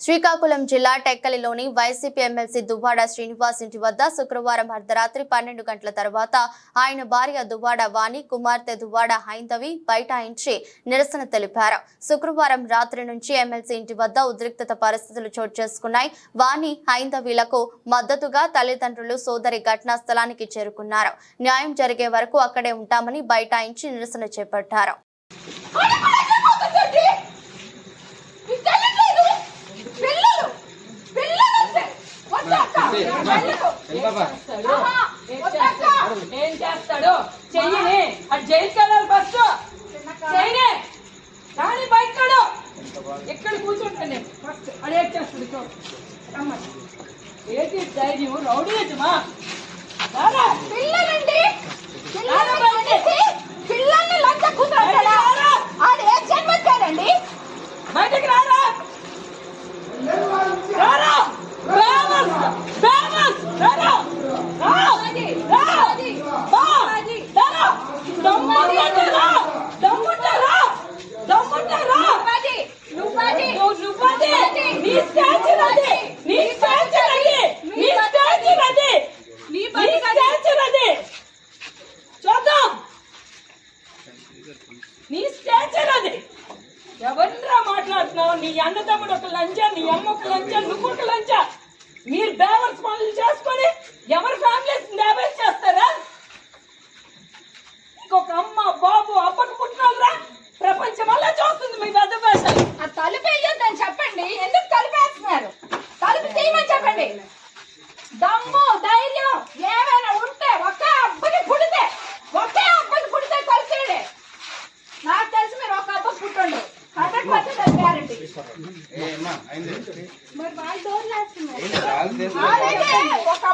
శ్రీకాకుళం జిల్లా టెక్కలిలోని YCP MLC Duvvada Srinivas ఇంటి వద్ద శుక్రవారం అర్ధరాత్రి పన్నెండు గంటల తర్వాత ఆయన భార్య దువ్వాడ వాణి కుమార్తె దువ్వాడ హైందవి బైఠాయించి నిరసన తెలిపారు. శుక్రవారం రాత్రి నుంచి ఎమ్మెల్సీ ఇంటి వద్ద ఉద్రిక్తత పరిస్థితులు చోటు చేసుకున్నాయి. వాణి హైందవీలకు మద్దతుగా తల్లిదండ్రులు సోదరి ఘటనా స్థలానికి చేరుకున్నారు. న్యాయం జరిగే వరకు అక్కడే ఉంటామని బైఠాయించి నిరసన చేపట్టారు. ఏం చేస్తాడు చెయ్యని. అది జైలుకి వెళ్ళాలి ఫస్ట్ చెయ్యని. కానీ బయటడు ఎక్కడ కూర్చుంటాను నేను ఫస్ట్ అది ఏం చేస్తాడు చూడు. రమ్మని. ధైర్యం? రౌడీ యజమా? నీ స్టాచర్ అది. ఎవరిరా మాట్లాడుతున్నావు? నీ అన్న తమ్ముడు ఒక లంచ నీ అమ్మ ఒక లంచ నువ్వు ఒక లంచ? మీరు బేవర్స్ పనులు చేసుకొని ఎవరి ఫ్యామిలీస్ దమ్ము ధైర్యం ఏమైనా ఉంటే ఒకే అబ్బకి పుడితే ఒకే అబ్బకి పుడితే కలిసేడే నాకు తెలిసి మీరు ఒక అబ్బ పుట్టండి. హండ్రెడ్ పర్సెంట్ గ్యారంటీ మరి వాళ్ళు ఒక